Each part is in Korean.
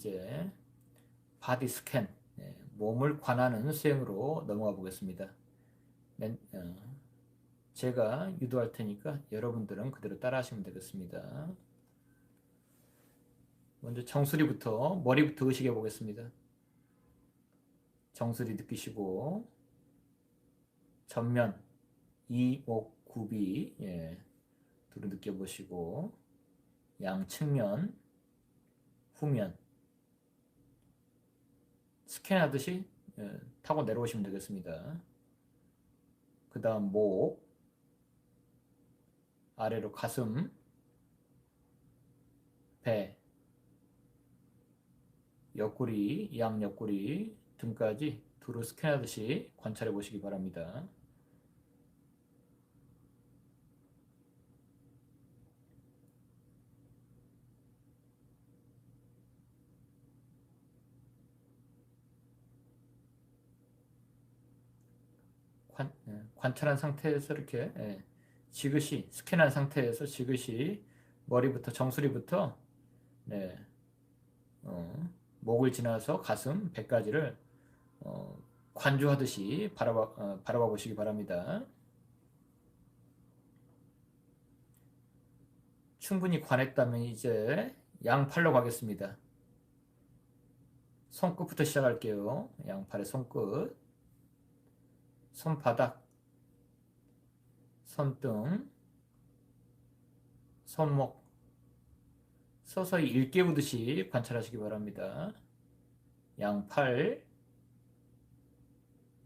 이제 바디 스캔, 예, 몸을 관하는 수행으로 넘어가 보겠습니다. 맨- 어, 제가 유도할 테니까 여러분들은 그대로 따라 하시면 되겠습니다. 먼저 정수리부터 머리부터 의식해 보겠습니다. 정수리 느끼시고 전면 이목 굽이 예, 두루 느껴보시고 양 측면 후면 스캔하듯이 예, 타고 내려오시면 되겠습니다. 그 다음 목 아래로 가슴 배 옆구리 양 옆구리 등까지 두루 스캔하듯이 관찰해 보시기 바랍니다. 관, 예, 관찰한 상태에서 이렇게 예, 지그시 스캔한 상태에서 지그시 머리부터 정수리부터 네, 어, 목을 지나서 가슴, 배까지를 어, 관주하듯이 바라봐, 어, 바라봐 보시기 바랍니다. 충분히 관했다면 이제 양팔로 가겠습니다. 손끝부터 시작할게요. 양팔의 손끝, 손바닥, 손등, 손목, 서서히 일깨우듯이 관찰하시기 바랍니다. 양팔,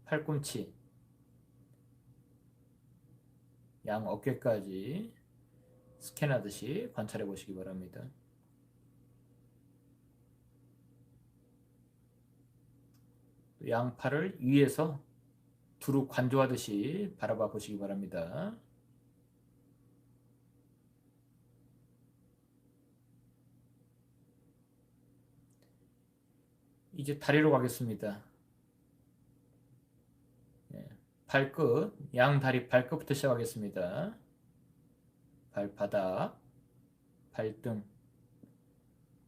팔꿈치, 양 어깨까지 스캔하듯이 관찰해 보시기 바랍니다. 양팔을 위에서 두루 관조하듯이 바라봐 보시기 바랍니다. 이제 다리로 가겠습니다. 예, 발끝, 양 다리 발끝부터 시작하겠습니다. 발바닥, 발등,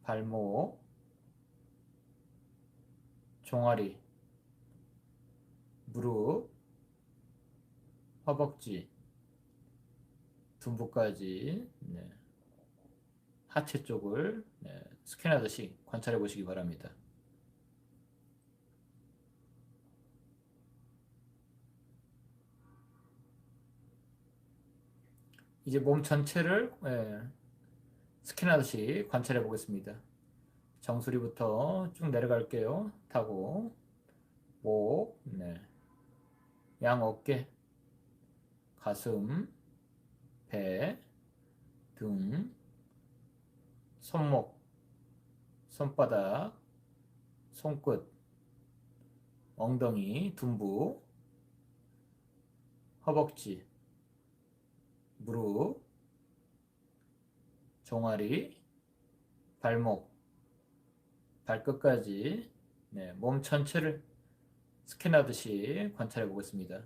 발목, 종아리, 무릎, 허벅지, 둔부까지 네. 하체 쪽을 네, 스캔하듯이 관찰해 보시기 바랍니다. 이제 몸 전체를 예, 스캔하듯이 관찰해 보겠습니다. 정수리부터 쭉 내려갈게요. 타고 목, 네. 양 어깨, 가슴, 배, 등, 손목, 손바닥, 손끝, 엉덩이, 둔부, 허벅지, 무릎, 종아리, 발목, 발끝까지 네, 몸 전체를 스캔하듯이 관찰해 보겠습니다.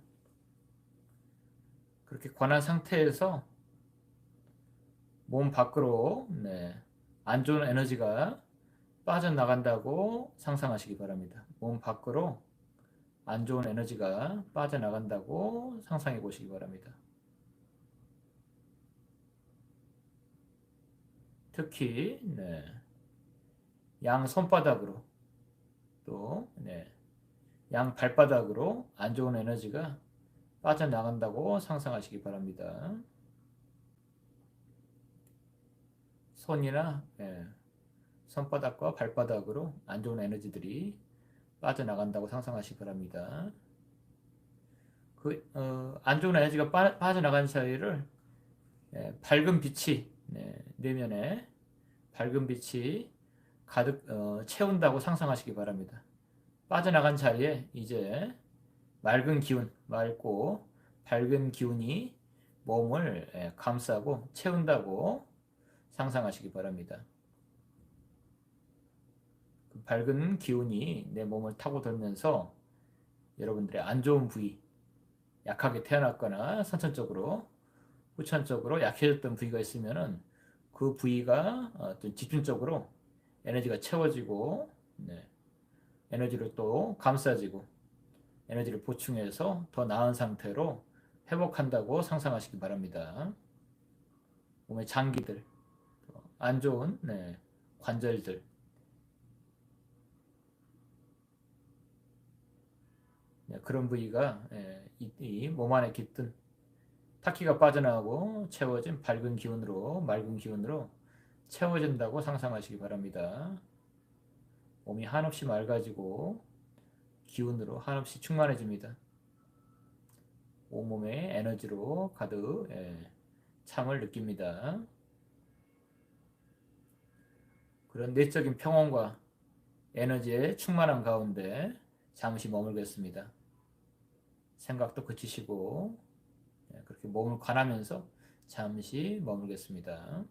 그렇게 관한 상태에서 몸 밖으로 네, 안 좋은 에너지가 빠져나간다고 상상하시기 바랍니다. 몸 밖으로 안 좋은 에너지가 빠져나간다고 상상해 보시기 바랍니다. 특히 네, 양 손바닥으로 양 발바닥으로 안 좋은 에너지가 빠져나간다고 상상하시기 바랍니다. 손이나 예, 손바닥과 발바닥으로 안 좋은 에너지들이 빠져나간다고 상상하시기 바랍니다. 그, 어, 안 좋은 에너지가 빠, 빠져나간 사이를 예, 밝은 빛이 네, 내면에 밝은 빛이 가득 어, 채운다고 상상하시기 바랍니다. 빠져나간 자리에 이제 맑은 기운, 맑고 밝은 기운이 몸을 예, 감싸고 채운다고 상상하시기 바랍니다. 그 밝은 기운이 내 몸을 타고 돌면서 여러분들의 안 좋은 부위, 약하게 태어났거나 선천적으로, 후천적으로 약해졌던 부위가 있으면은 그 부위가 어떤 집중적으로 에너지가 채워지고 네. 에너지로 또 감싸지고 에너지를 보충해서 더 나은 상태로 회복한다고 상상하시기 바랍니다. 몸의 장기들, 안 좋은 네, 관절들, 네, 그런 부위가 예, 이몸 안에 깃든 타키가 빠져나가고 채워진 밝은 기운으로 맑은 기운으로 채워진다고 상상하시기 바랍니다. 몸이 한없이 맑아지고 기운으로 한없이 충만해집니다. 온몸의 에너지로 가득 예, 참을 느낍니다. 그런 내적인 평온과 에너지의 충만한 가운데 잠시 머물겠습니다. 생각도 그치시고 예, 그렇게 몸을 관하면서 잠시 머물겠습니다.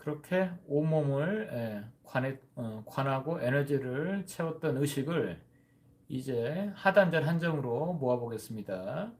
그렇게 온몸을 예, 어, 관하고 에너지를 채웠던 의식을 이제 하단절 한 점으로 모아보겠습니다.